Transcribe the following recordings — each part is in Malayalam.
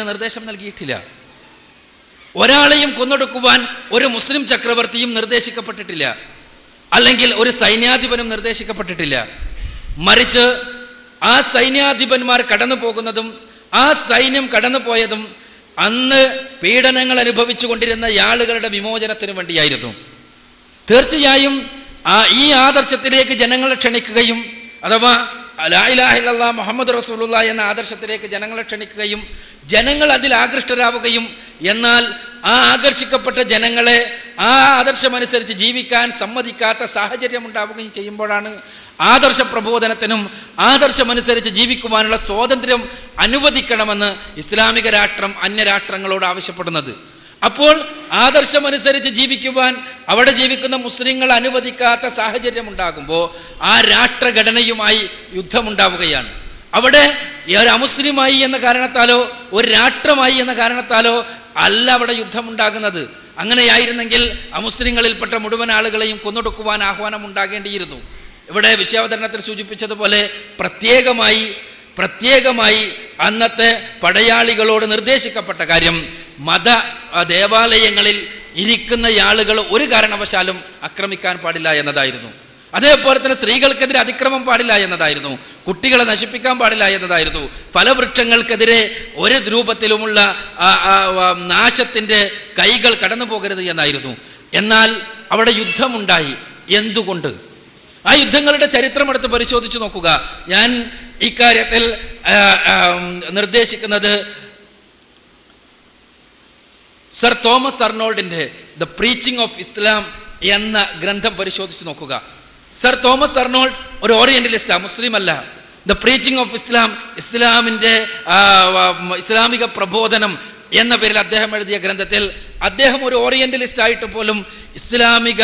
നിർദ്ദേശം നൽകിയിട്ടില്ല. ഒരാളെയും കൊന്നൊടുക്കുവാൻ ഒരു മുസ്ലിം ചക്രവർത്തിയും നിർദ്ദേശിക്കപ്പെട്ടിട്ടില്ല. അല്ലെങ്കിൽ ഒരു സൈന്യാധിപനും നിർദ്ദേശിക്കപ്പെട്ടിട്ടില്ല. മറിച്ച് ആ സൈന്യാധിപന്മാർ കടന്നു പോകുന്നതും ആ സൈന്യം കടന്നു പോയതും അന്ന് പീഡനങ്ങൾ അനുഭവിച്ചു കൊണ്ടിരുന്ന ആളുകളുടെ വിമോചനത്തിന് വേണ്ടിയായിരുന്നു. തീർച്ചയായും ആ ഈ ആദർശത്തിലേക്ക് ജനങ്ങളെ ക്ഷണിക്കുകയും അഥവാ ലായിലാഹില്ല മുഹമ്മദ് റസൂലുള്ള എന്ന ആദർശത്തിലേക്ക് ജനങ്ങളെ ക്ഷണിക്കുകയും ജനങ്ങൾ അതിൽ ആകൃഷ്ടരാവുകയും എന്നാൽ ആ ആകർഷിക്കപ്പെട്ട ജനങ്ങളെ ആ ആദർശമനുസരിച്ച് ജീവിക്കാൻ സമ്മതിക്കാത്ത സാഹചര്യം ഉണ്ടാവുകയും ചെയ്യുമ്പോഴാണ് ആദർശ പ്രബോധനത്തിനും ആദർശമനുസരിച്ച് ജീവിക്കുവാനുള്ള സ്വാതന്ത്ര്യം അനുവദിക്കണമെന്ന് ഇസ്ലാമിക രാഷ്ട്രം അന്യരാഷ്ട്രങ്ങളോട് ആവശ്യപ്പെടുന്നത്. അപ്പോൾ ആദർശമനുസരിച്ച് ജീവിക്കുവാൻ അവിടെ ജീവിക്കുന്ന മുസ്ലിങ്ങൾ അനുവദിക്കാത്ത സാഹചര്യം ഉണ്ടാകുമ്പോൾ ആ രാഷ്ട്രഘടനയുമായി യുദ്ധമുണ്ടാവുകയാണ്. അവിടെ ഒരു അമുസ്ലിമായി എന്ന കാരണത്താലോ ഒരു രാഷ്ട്രമായി എന്ന കാരണത്താലോ അല്ല അവിടെ യുദ്ധമുണ്ടാകുന്നത്. അങ്ങനെയായിരുന്നെങ്കിൽ അമുസ്ലിങ്ങളിൽപ്പെട്ട മുഴുവൻ ആളുകളെയും കൊന്നൊടുക്കുവാൻ ആഹ്വാനം ഉണ്ടാകേണ്ടിയിരുന്നു ഇവിടെ വിഷയാവതരണത്തിൽ സൂചിപ്പിച്ചതുപോലെ പ്രത്യേകമായി പ്രത്യേകമായി അന്നത്തെ പടയാളികളോട് നിർദ്ദേശിക്കപ്പെട്ട കാര്യം മത ദേവാലയങ്ങളിൽ ഇരിക്കുന്ന ആളുകൾ ഒരു കാരണവശാലും ആക്രമിക്കാൻ പാടില്ല എന്നതായിരുന്നു. അതേപോലെ തന്നെ സ്ത്രീകൾക്കെതിരെ അതിക്രമം പാടില്ല എന്നതായിരുന്നു. കുട്ടികളെ നശിപ്പിക്കാൻ പാടില്ല എന്നതായിരുന്നു. ഫലവൃക്ഷങ്ങൾക്കെതിരെ ഒരു രൂപത്തിലുമുള്ള നാശത്തിന്റെ കൈകൾ കടന്നു പോകരുത് എന്നായിരുന്നു. എന്നാൽ അവിടെ യുദ്ധമുണ്ടായി. എന്തുകൊണ്ട്? ആ യുദ്ധങ്ങളുടെ ചരിത്രം എടുത്ത് പരിശോധിച്ച് നോക്കുക. ഞാൻ ഇക്കാര്യത്തിൽ നിർദ്ദേശിക്കുന്നത് സർ തോമസ് അർണോൾഡിന്റെ ദ പ്രീച്ചിങ് ഓഫ് ഇസ്ലാം എന്ന ഗ്രന്ഥം പരിശോധിച്ച് നോക്കുക. സർ തോമസ് അർണോൾഡ് ഒരു ഓറിയന്റലിസ്റ്റാ മുസ്ലിം അല്ല ദ പ്രീച്ചിങ് ഓഫ് ഇസ്ലാം ഇസ്ലാമിന്റെ ഇസ്ലാമിക പ്രബോധനം എന്ന പേരിൽ അദ്ദേഹം എഴുതിയ ഗ്രന്ഥത്തിൽ അദ്ദേഹം ഒരു ഓറിയന്റലിസ്റ്റ് ആയിട്ട് പോലും ഇസ്ലാമിക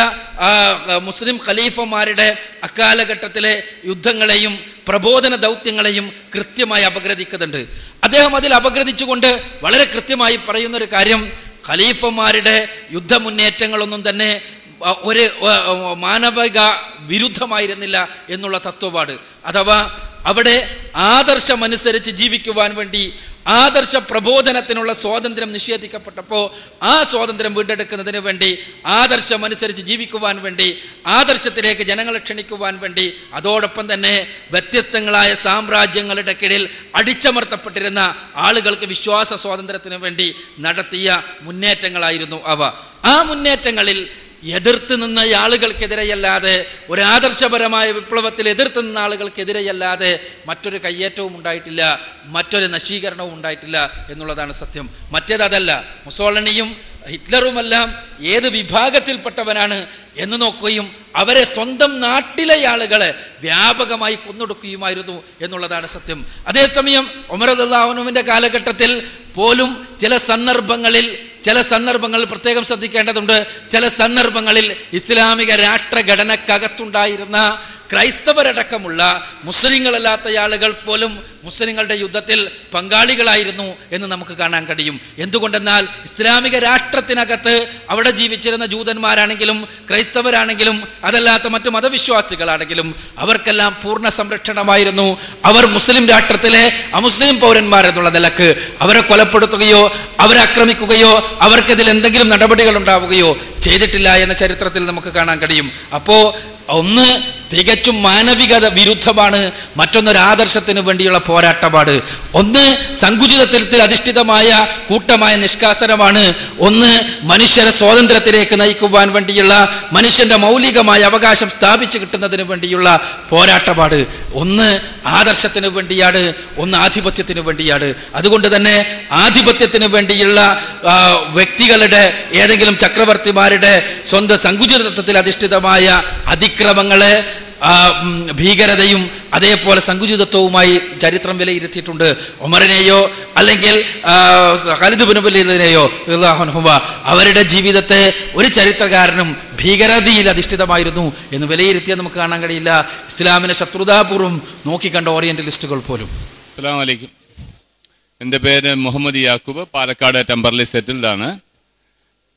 മുസ്ലിം ഖലീഫമാരുടെ അക്കാലഘട്ടത്തിലെ യുദ്ധങ്ങളെയും പ്രബോധന ദൗത്യങ്ങളെയും കൃത്യമായി അപഗ്രഥിക്കുന്നുണ്ട്. അദ്ദേഹം അതിൽ അപഗ്രഥിച്ചുകൊണ്ട് വളരെ കൃത്യമായി പറയുന്ന ഒരു കാര്യം ഖലീഫമാരുടെ യുദ്ധമുന്നേറ്റങ്ങളൊന്നും തന്നെ ഒരു മാനവിക വിരുദ്ധമായിരുന്നില്ല എന്നുള്ള തത്വപാട്. അഥവാ അവിടെ ആദർശമനുസരിച്ച് ജീവിക്കുവാൻ വേണ്ടി ആദർശ പ്രബോധനത്തിനുള്ള സ്വാതന്ത്ര്യം നിഷേധിക്കപ്പെട്ടപ്പോൾ ആ സ്വാതന്ത്ര്യം വീണ്ടെടുക്കുന്നതിന് വേണ്ടി ആദർശമനുസരിച്ച് ജീവിക്കുവാൻ വേണ്ടി ആദർശത്തിലേക്ക് ജനങ്ങളെ ക്ഷണിക്കുവാൻ വേണ്ടി അതോടൊപ്പം തന്നെ വ്യത്യസ്തങ്ങളായ സാമ്രാജ്യങ്ങളുടെ കീഴിൽ അടിച്ചമർത്തപ്പെട്ടിരുന്ന ആളുകൾക്ക് വിശ്വാസ സ്വാതന്ത്ര്യത്തിന് വേണ്ടി നടത്തിയ മുന്നേറ്റങ്ങളായിരുന്നു അവ. ആ മുന്നേറ്റങ്ങളിൽ എതിർത്ത് നിന്ന ആളുകൾക്കെതിരെയല്ലാതെ ഒരു ആദർശപരമായ വിപ്ലവത്തിൽ എതിർത്ത് നിന്ന ആളുകൾക്കെതിരെയല്ലാതെ മറ്റൊരു കയ്യേറ്റവും ഉണ്ടായിട്ടില്ല മറ്റൊരു നശീകരണവും ഉണ്ടായിട്ടില്ല എന്നുള്ളതാണ് സത്യം. മറ്റേത് അതല്ല മുസോളണിയും ഹിറ്റ്ലറുമെല്ലാം ഏത് വിഭാഗത്തിൽപ്പെട്ടവനാണ് എന്ന് നോക്കുകയും അവരെ സ്വന്തം നാട്ടിലെ ആളുകളെ വ്യാപകമായി കൊന്നൊടുക്കുകയുമായിരുന്നു എന്നുള്ളതാണ് സത്യം. അതേസമയം ഒമറദുല്ലാഹുനുവിന്റെ കാലഘട്ടത്തിൽ പോലും ചില സന്ദർഭങ്ങളിൽ ചില സന്ദർഭങ്ങളിൽ പ്രത്യേകം ശ്രദ്ധിക്കേണ്ടതുണ്ട്. ചില സന്ദർഭങ്ങളിൽ ഇസ്ലാമിക രാഷ്ട്രഘടനക്കകത്തുണ്ടായിരുന്ന ക്രൈസ്തവരടക്കമുള്ള മുസ്ലിങ്ങളല്ലാത്ത ആളുകൾ പോലും മുസ്ലിങ്ങളുടെ യുദ്ധത്തിൽ പങ്കാളികളായിരുന്നു എന്ന് നമുക്ക് കാണാൻ കഴിയും. എന്തുകൊണ്ടെന്നാൽ ഇസ്ലാമിക രാഷ്ട്രത്തിനകത്ത് അവിടെ ജീവിച്ചിരുന്ന ജൂതന്മാരാണെങ്കിലും ക്രൈസ്തവരാണെങ്കിലും അതല്ലാത്ത മറ്റു മതവിശ്വാസികളാണെങ്കിലും അവർക്കെല്ലാം പൂർണ സംരക്ഷണമായിരുന്നു. അവർ മുസ്ലിം രാഷ്ട്രത്തിലെ അമുസ്ലിം പൗരന്മാരെന്നുള്ള നിലയ്ക്ക് അവരെ കൊലപ്പെടുത്തുകയോ അവരെ ആക്രമിക്കുകയോ അവർക്കിതിൽ എന്തെങ്കിലും നടപടികൾ ഉണ്ടാവുകയോ ചെയ്തിട്ടില്ല എന്ന ചരിത്രത്തിൽ നമുക്ക് കാണാൻ കഴിയും. അപ്പോൾ ഒന്ന് തികച്ചും മാനവികത വിരുദ്ധമാണ് മറ്റൊന്നൊരു ആദർശത്തിന് വേണ്ടിയുള്ള പോരാട്ടപാട്. ഒന്ന് സങ്കുചിതത്തിൽ അധിഷ്ഠിതമായ കൂട്ടമായ നിഷ്കാസനമാണ്. ഒന്ന് മനുഷ്യരെ സ്വാതന്ത്ര്യത്തിലേക്ക് നയിക്കുവാൻ വേണ്ടിയുള്ള മനുഷ്യന്റെ മൗലികമായ അവകാശം സ്ഥാപിച്ചു കിട്ടുന്നതിന് വേണ്ടിയുള്ള പോരാട്ടപാട്. ഒന്ന് ആദർശത്തിന് വേണ്ടിയാണ് ഒന്ന് ആധിപത്യത്തിന് വേണ്ടിയാണ്. അതുകൊണ്ട് തന്നെ ആധിപത്യത്തിന് വേണ്ടിയുള്ള വ്യക്തികളുടെ ഏതെങ്കിലും ചക്രവർത്തിമാരുടെ സ്വന്തം സങ്കുചിതത്വത്തിൽ അധിഷ്ഠിതമായ അതിക്രമങ്ങളെ ഭീകരതയും അതേപോലെ സങ്കുചിതത്വവുമായി ചരിത്രം വിലയിരുത്തിയിട്ടുണ്ട്. ഒമറിനെയോ അല്ലെങ്കിൽ ഖലിദ് ഖാലിദ് ഹുബ അവരുടെ ജീവിതത്തെ ഒരു ചരിത്രകാരനും ഭീകരതയിൽ അധിഷ്ഠിതമായിരുന്നു എന്ന് വിലയിരുത്തിയാൽ നമുക്ക് കാണാൻ കഴിയില്ല. ഇസ്ലാമിനെ ശത്രുതാപൂർവം നോക്കിക്കണ്ട ഓറിയന്റലിസ്റ്റുകൾ പോലും. അസ്സാം വലൈക്കും എന്റെ പേര് മുഹമ്മദ് യാക്കൂബ് പാലക്കാട് ടെമ്പർലി സെറ്റിൽഡ് ആണ്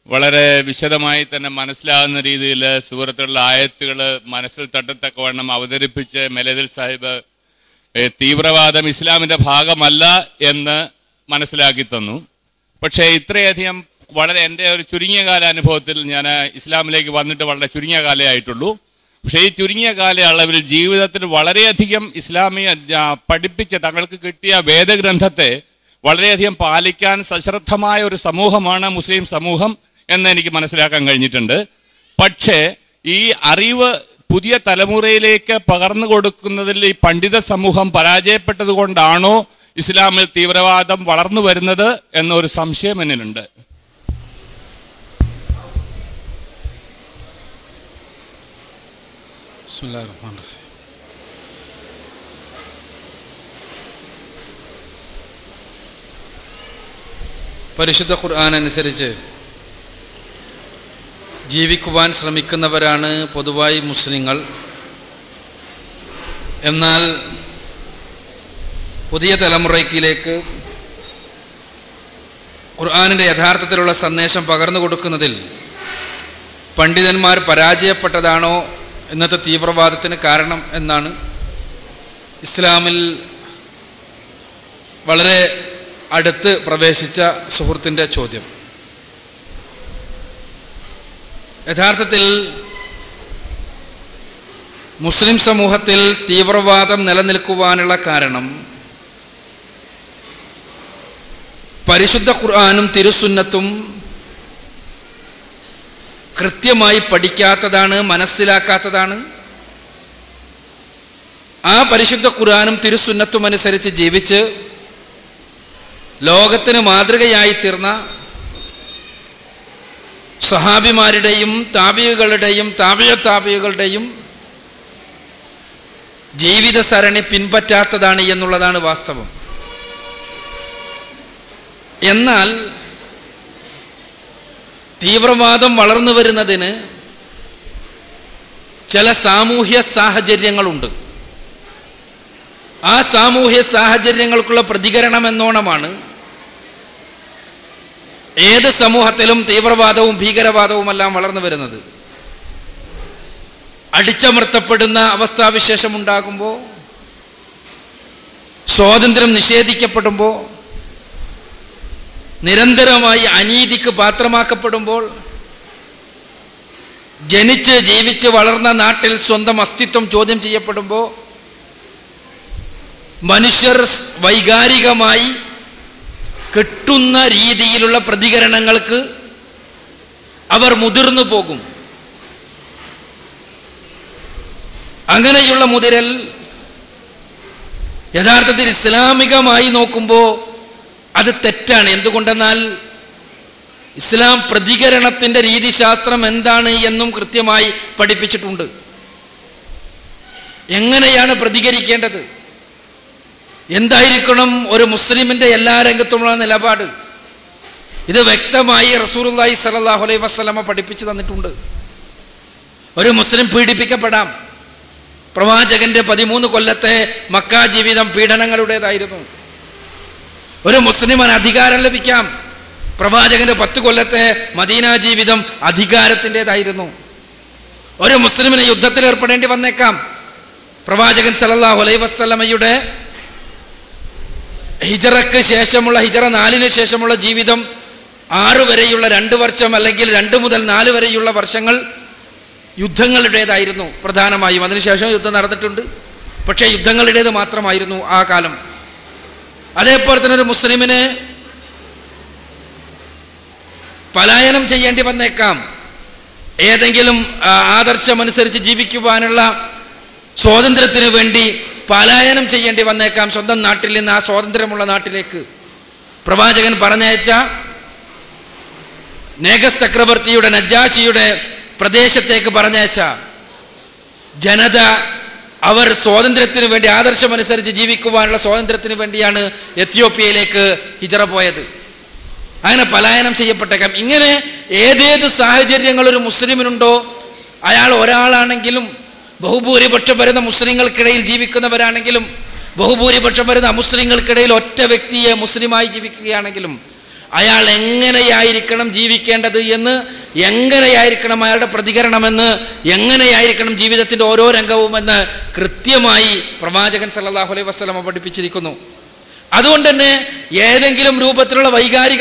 വളരെ വിശദമായി തന്നെ മനസ്സിലാകുന്ന രീതിയിൽ സൂറത്തുള്ള ആയത്തുകൾ മനസ്സിൽ തട്ടത്തക്കവണ്ണം അവതരിപ്പിച്ച് മെലദിൽ സാഹിബ് തീവ്രവാദം ഇസ്ലാമിന്റെ ഭാഗമല്ല എന്ന് മനസ്സിലാക്കി തന്നു. പക്ഷേ ഇത്രയധികം വളരെ എന്റെ ഒരു ചുരുങ്ങിയ കാല അനുഭവത്തിൽ ഞാൻ ഇസ്ലാമിലേക്ക് വന്നിട്ട് വളരെ ചുരുങ്ങിയ കാലേ ആയിട്ടുള്ളൂ. പക്ഷേ ഈ ചുരുങ്ങിയ കാലയളവിൽ ജീവിതത്തിൽ വളരെയധികം ഇസ്ലാമിക പഠിപ്പിച്ച തങ്ങൾക്ക് കിട്ടിയ വേദഗ്രന്ഥത്തെ വളരെയധികം പാലിക്കാൻ സശ്രദ്ധമായ ഒരു സമൂഹമാണ് മുസ്ലിം സമൂഹം. എന്ന് എനിക്ക് മനസ്സിലാക്കാൻ കഴിഞ്ഞിട്ടുണ്ട് പക്ഷേ ഈ അറിവ് പുതിയ തലമുറയിലേക്ക് പകർന്നു കൊടുക്കുന്നതിൽ ഈ പണ്ഡിത സമൂഹം പരാജയപ്പെട്ടത് കൊണ്ടാണോ ഇസ്ലാമിൽ തീവ്രവാദം വളർന്നു വരുന്നത് എന്നൊരു സംശയം എന്നിലുണ്ട്. പരിശുദ്ധ ഖുർആൻ അനുസരിച്ച് ജീവിക്കുവാൻ ശ്രമിക്കുന്നവരാണ് പൊതുവായി മുസ്ലിങ്ങൾ. എന്നാൽ പുതിയ തലമുറയ്ക്കിലേക്ക് ഖുർആാനിന്റെ യഥാർത്ഥത്തിലുള്ള സന്ദേശം പകർന്നു കൊടുക്കുന്നതിൽ പണ്ഡിതന്മാർ പരാജയപ്പെട്ടതാണോ ഇന്നത്തെ തീവ്രവാദത്തിന് കാരണം എന്നാണ് ഇസ്ലാമിൽ വളരെ അടുത്ത് പ്രവേശിച്ച സുഹൃത്തിന്റെ ചോദ്യം. യഥാർത്ഥത്തിൽ മുസ്ലിം സമൂഹത്തിൽ തീവ്രവാദം നിലനിൽക്കുവാനുള്ള കാരണം പരിശുദ്ധ ഖുർആാനും തിരുസുന്നത്തും കൃത്യമായി പഠിക്കാത്തതാണ് മനസ്സിലാക്കാത്തതാണ്. ആ പരിശുദ്ധ ഖുർആാനും തിരുസുന്നത്തും അനുസരിച്ച് ജീവിച്ച് ലോകത്തിന് മാതൃകയായി തീർന്ന സഹാബിമാരുടെയും താപികളുടെയും താപിയ താപികളുടെയും ജീവിത സരണി പിൻപറ്റാത്തതാണ് എന്നുള്ളതാണ് വാസ്തവം. എന്നാൽ തീവ്രവാദം വളർന്നു വരുന്നതിന് ചില സാമൂഹ്യ സാഹചര്യങ്ങളുണ്ട്. ആ സാമൂഹ്യ സാഹചര്യങ്ങൾക്കുള്ള പ്രതികരണം എന്നോണമാണ് ഏത് സമൂഹത്തിലും തീവ്രവാദവും ഭീകരവാദവും എല്ലാം വളർന്നു വരുന്നത്. അടിച്ചമർത്തപ്പെടുന്ന അവസ്ഥാവിശേഷം ഉണ്ടാകുമ്പോൾ സ്വാതന്ത്ര്യം നിഷേധിക്കപ്പെടുമ്പോൾ നിരന്തരമായി അനീതിക്ക് പാത്രമാക്കപ്പെടുമ്പോൾ ജനിച്ച് ജീവിച്ച് വളർന്ന നാട്ടിൽ സ്വന്തം അസ്തിത്വം ചോദ്യം ചെയ്യപ്പെടുമ്പോൾ മനുഷ്യർ വൈകാരികമായി കിട്ടുന്ന രീതിയിലുള്ള പ്രതികരണങ്ങൾക്ക് അവർ മുതിർന്നു പോകും. അങ്ങനെയുള്ള മുതിരൽ യഥാർത്ഥത്തിൽ ഇസ്ലാമികമായി നോക്കുമ്പോൾ അത് തെറ്റാണ്. എന്തുകൊണ്ടെന്നാൽ ഇസ്ലാം പ്രതികരണത്തിന്റെ രീതിശാസ്ത്രം എന്താണ് എന്നും കൃത്യമായി പഠിപ്പിച്ചിട്ടുണ്ട്. എങ്ങനെയാണ് പ്രതികരിക്കേണ്ടത്? എന്തായിരിക്കണം ഒരു മുസ്ലിമിന്റെ എല്ലാ രംഗത്തുമുള്ള നിലപാട്? ഇത് വ്യക്തമായി റസൂലുള്ളാഹി സ്വല്ലല്ലാഹു അലൈഹി വസല്ലമ പഠിപ്പിച്ചു തന്നിട്ടുണ്ട്. ഒരു മുസ്ലിം പീഡിപ്പിക്കപ്പെടാം. പ്രവാചകന്റെ പതിമൂന്ന് കൊല്ലത്തെ മക്കാ ജീവിതം പീഡനങ്ങളുടേതായിരുന്നു. ഒരു മുസ്ലിമിന് അധികാരം ലഭിക്കാം. പ്രവാചകന്റെ പത്ത് കൊല്ലത്തെ മദീന ജീവിതം അധികാരത്തിന്റെതായിരുന്നു. ഒരു മുസ്ലിമിന് യുദ്ധത്തിൽ ഏർപ്പെടേണ്ടി വന്നേക്കാം. പ്രവാചകൻ സലല്ലാ അലൈഹി വസല്ലമയുടെ ഹിജറക്ക് ശേഷമുള്ള ഹിജറ നാലിന് ശേഷമുള്ള ജീവിതം ആറു വരെയുള്ള രണ്ട് വർഷം അല്ലെങ്കിൽ രണ്ട് മുതൽ നാല് വരെയുള്ള വർഷങ്ങൾ യുദ്ധങ്ങളുടേതായിരുന്നു പ്രധാനമായും. അതിനുശേഷം യുദ്ധം നടന്നിട്ടുണ്ട്. പക്ഷേ യുദ്ധങ്ങളുടേത് മാത്രമായിരുന്നു ആ കാലം. അതേപോലെ തന്നെ ഒരു മുസ്ലിമിന് പലായനം ചെയ്യേണ്ടി വന്നേക്കാം. ഏതെങ്കിലും ആദർശമനുസരിച്ച് ജീവിക്കുവാനുള്ള സ്വാതന്ത്ര്യത്തിന് വേണ്ടി പലായനം ചെയ്യേണ്ടി വന്നേക്കാം സ്വന്തം നാട്ടിൽ നിന്ന് ആ സ്വാതന്ത്ര്യമുള്ള നാട്ടിലേക്ക്. പ്രവാചകൻ പറഞ്ഞയച്ച നേഗസ് ചക്രവർത്തിയുടെ നജാഷിയുടെ പ്രദേശത്തേക്ക് പറഞ്ഞയച്ച ജനത അവർ സ്വാതന്ത്ര്യത്തിന് വേണ്ടി ആദർശമനുസരിച്ച് ജീവിക്കുവാനുള്ള സ്വാതന്ത്ര്യത്തിന് വേണ്ടിയാണ് എത്യോപ്യയിലേക്ക് ഹിജറ പോയത്. അങ്ങനെ പലായനം ചെയ്യപ്പെട്ടേക്കാം. ഇങ്ങനെ ഏതേത് സാഹചര്യങ്ങൾ ഒരു മുസ്ലിമിനുണ്ടോ അയാൾ ഒരാളാണെങ്കിലും ബഹുഭൂരിപക്ഷം വരുന്ന മുസ്ലിങ്ങൾക്കിടയിൽ ജീവിക്കുന്നവരാണെങ്കിലും ബഹുഭൂരിപക്ഷം വരുന്ന അമുസ്ലിങ്ങൾക്കിടയിൽ ഒറ്റ വ്യക്തിയെ മുസ്ലിമായി ജീവിക്കുകയാണെങ്കിലും അയാൾ എങ്ങനെയായിരിക്കണം ജീവിക്കേണ്ടത് എന്ന് എങ്ങനെയായിരിക്കണം അയാളുടെ പ്രതികരണമെന്ന് എങ്ങനെയായിരിക്കണം ജീവിതത്തിന്റെ ഓരോ രംഗവും എന്ന് കൃത്യമായി പ്രവാചകൻ സല്ലല്ലാഹു അലൈഹി വസ്ലമ പഠിപ്പിച്ചിരിക്കുന്നു. അതുകൊണ്ട് തന്നെ ഏതെങ്കിലും രൂപത്തിലുള്ള വൈകാരിക